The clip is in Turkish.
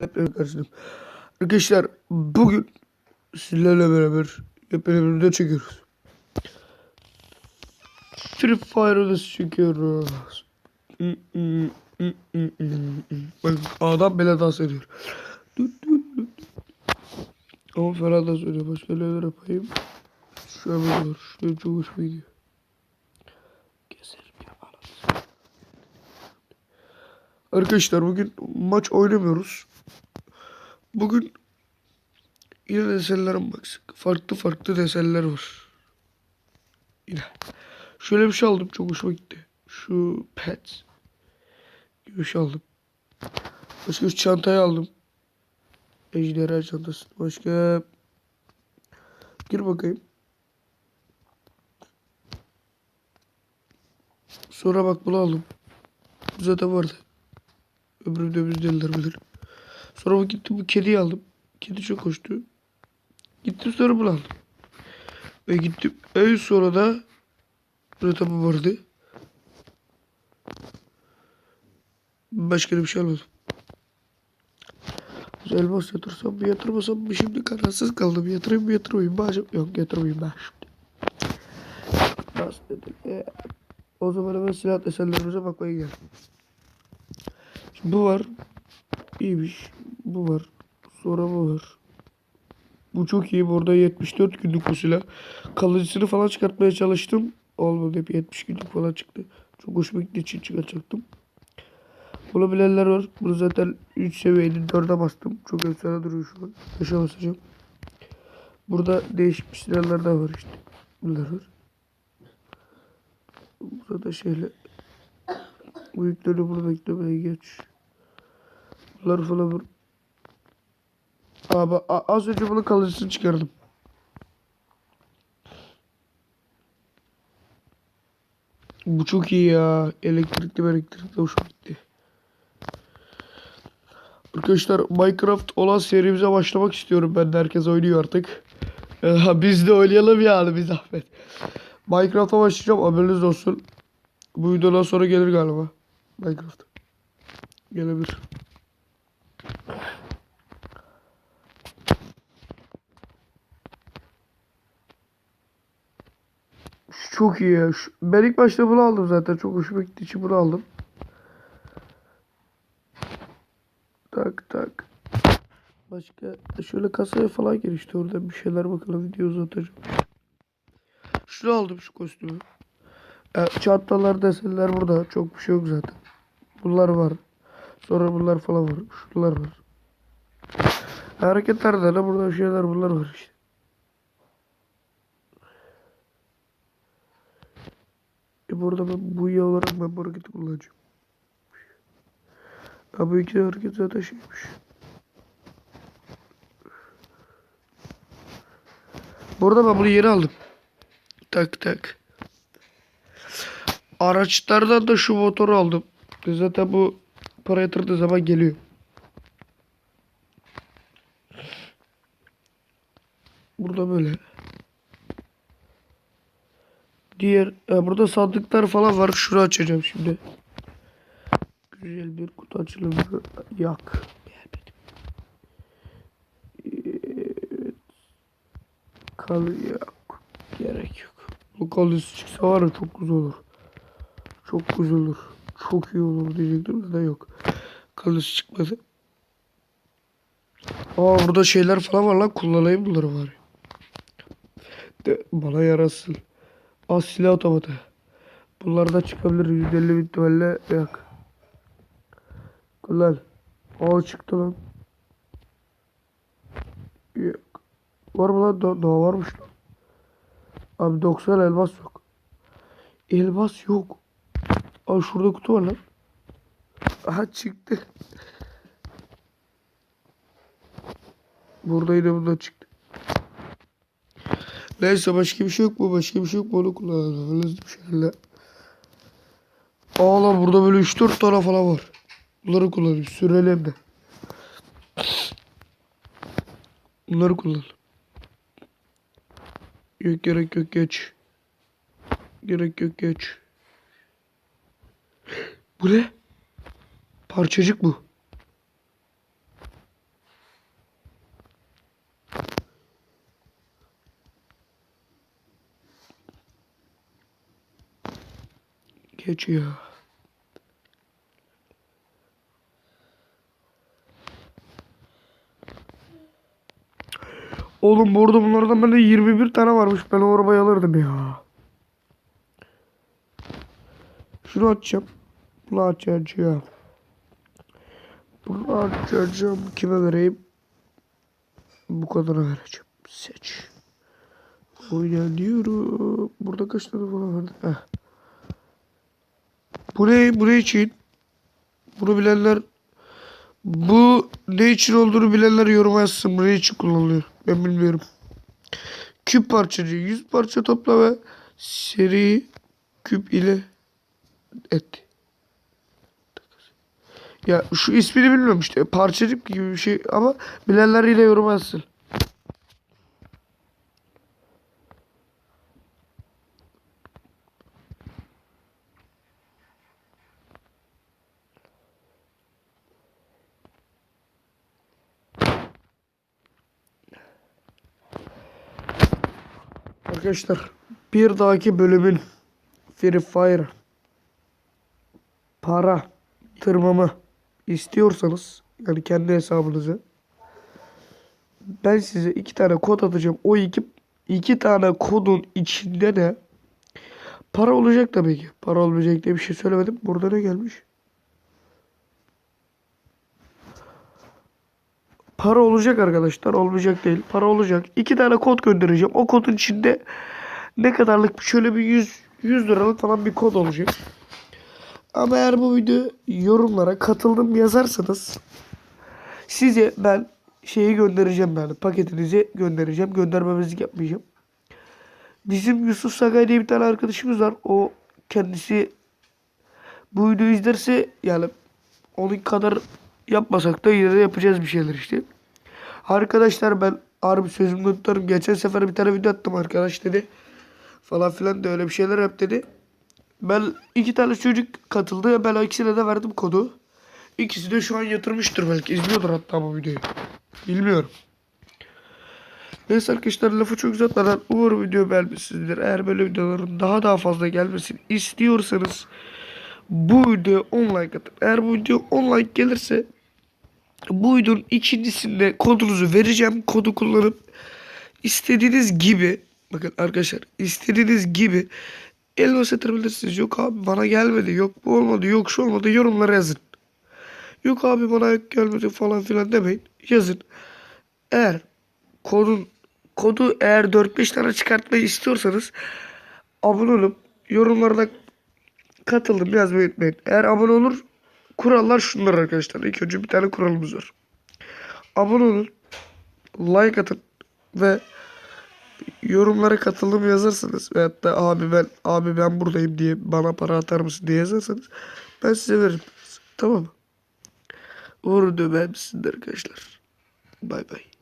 Hepinize karşınım. Arkadaşlar bugün sizlerle beraber hepimiz video çekiyoruz. Free Fire'ı çekiyoruz. Adam bile dans ediyor. Ama fena dans ediyor. Başka neler yapayım? Şöyle dur. Şöyle çok hoşuma gidiyor. Arkadaşlar bugün maç oynamıyoruz. Bugün yine desenlere baksak? Farklı farklı desenler var. Yine. Şöyle bir şey aldım. Çok hoşuma gitti. Şu pet gibi bir şey aldım. Başka bir çantayı aldım. Ejderha çantası. Başka gir bakayım. Sonra bak bunu aldım. Bu zaten vardı. Öbürü de biz deliler bilir. Sonra bu gittim bu kediyi aldım. Kedi çok hoştu. Gittim sonra bunu aldım. Ve gittim en sonra da burada vardı. Başka bir şey almadım. Elmas yatırsam mı yatırmasam mı şimdi kararsız kaldım. Yatırayım mı yatırmayayım mı acaba? Yok yatırmayayım ben şimdi. Nasıl? Ee, o zaman hemen silah desenlerimize bakmaya geldim. Şimdi bu var. İyiymiş. Bu var. Sonra bu var. Bu çok iyi. Burada 74 günlük bu silah. Kalıcısını falan çıkartmaya çalıştım. Olmadı. Hep 70 günlük falan çıktı. Çok hoşuma gittiği için çıkartacaktım. Bunu bilenler var. Bunu zaten 3 seviyenin 4'e bastım. Çok efsane duruyor şu an. 5'e basacağım. Burada değişik bir silahlar da var işte. Bunlar var. Burada da şeyle bu yükleri burada beklemeye geç. Bunları falan vur. Abi az önce bunun kalıcısını çıkardım. Bu çok iyi ya. Elektrikli elektrikli hoşuma gitti. Arkadaşlar Minecraft olan serimize başlamak istiyorum ben de herkes oynuyor artık. Biz de oynayalım yani bir zahmet. Minecraft'a başlayacağım haberiniz olsun. Bu videodan sonra gelir galiba. Minecraft. Gelebilir. Çok iyi ya. Şu- ben ilk başta bunu aldım zaten. Çok hoşuma gittiği için bunu aldım. Tak tak. Başka şöyle kasaya falan gir işte orada bir şeyler bakalım video uzatacağım. Şunu aldım şu kostümü. E, çantalar desenler burada. Çok bir şey yok zaten. Bunlar var. Sonra bunlar falan var. Şunlar var. Hareketlerde de burada şeyler bunlar var işte. E burada ben bu ya olarak ben bu hareketi kullanacağım. Ha bu iki hareket zaten şeymiş. Burada ben bunu yeni aldım. Tak tak. Araçlardan da şu motoru aldım. Zaten bu para yatırdığı zaman geliyor. Burada böyle. Diğer e, burada sandıklar falan var. Şunu açacağım şimdi. Güzel bir kutu açılımı. Yak. Evet. Kal yok. Gerek yok. Bu kalısı çıksa var ya çok güzel olur. Çok güzel olur. Çok iyi olur diyecektim de yok. Kalısı çıkmadı. Aa burada şeyler falan var lan kullanayım bunları var. De, bana yarasın. Aa silah otomatı. Bunlar da çıkabilir. 150 bin ihtimalle yok. Kullan. Aa çıktı lan. Yok. Var mı lan? Da- daha varmış lan. Abi 90 elmas yok. Elmas yok. Aa şurada kutu var lan. Aha çıktı. Burada yine bundan çıktı. Neyse başka bir şey yok mu? Başka bir şey yok mu? Onu kullanalım. Bir şekilde. Aa burada böyle 3-4 tane falan var. Bunları kullanayım. Sürelim de. Bunları kullan. Yok gerek yok geç. Gerek yok geç. Bu ne? Parçacık bu. Geç ya. Oğlum bu arada bunlardan bende 21 tane varmış. Ben o arabayı alırdım ya. Şunu açacağım. Bunu açacağım. Bunu açacağım. Kime vereyim? Bu kadına vereceğim. Seç. Oyna diyorum. Burada kaç tane falan vardı? Heh. Bu ne? Bu ne için? Bunu bilenler bu ne için olduğunu bilenler yoruma yazsın. Bu ne için kullanılıyor? Ben bilmiyorum. Küp parçacı. 100 parça topla ve seri küp ile et. Ya şu ismini bilmiyorum işte. Parçacık gibi bir şey ama bilenler yine yoruma yazsın. Arkadaşlar bir dahaki bölümün Free Fire para tırmamı istiyorsanız yani kendi hesabınızı ben size iki tane kod atacağım. O iki, iki tane kodun içinde de para olacak tabii ki. Para olmayacak diye bir şey söylemedim. Burada ne gelmiş? Para olacak arkadaşlar. Olmayacak değil. Para olacak. İki tane kod göndereceğim. O kodun içinde ne kadarlık şöyle bir 100 100 liralık falan bir kod olacak. Ama eğer bu video yorumlara katıldım yazarsanız size ben şeyi göndereceğim yani paketinizi göndereceğim. Göndermemezlik yapmayacağım. Bizim Yusuf Sagay diye bir tane arkadaşımız var. O kendisi bu videoyu izlerse yani onun kadar yapmasak da yine de yapacağız bir şeyler işte. Arkadaşlar ben harbi sözümde tutarım. Geçen sefer bir tane video attım arkadaş dedi. Falan filan da öyle bir şeyler yap dedi. Ben iki tane çocuk katıldı. Ben ikisine de verdim kodu. İkisi de şu an yatırmıştır belki. İzliyordur hatta bu videoyu. Bilmiyorum. Neyse arkadaşlar lafı çok uzatmadan umarım video beğenmişsinizdir. Eğer böyle videoların daha daha fazla gelmesini istiyorsanız bu video 10 like atın. Eğer bu video 10 like gelirse bu videonun ikincisinde kodunuzu vereceğim. Kodu kullanıp istediğiniz gibi bakın arkadaşlar istediğiniz gibi elmas yatırabilirsiniz. Yok abi bana gelmedi. Yok bu olmadı. Yok şu olmadı. Yorumlara yazın. Yok abi bana gelmedi falan filan demeyin. Yazın. Eğer kodun kodu eğer 4-5 tane çıkartmayı istiyorsanız abone olup yorumlarda katıldım yazmayı unutmayın. Eğer abone olur kurallar şunlar arkadaşlar. İlk önce bir tane kuralımız var. Abone olun. Like atın ve yorumlara katılım yazarsanız veyahut da abi ben abi ben buradayım diye bana para atar mısın diye yazarsanız ben size veririm. Tamam mı? Umarım döver misindir arkadaşlar. Bay bay.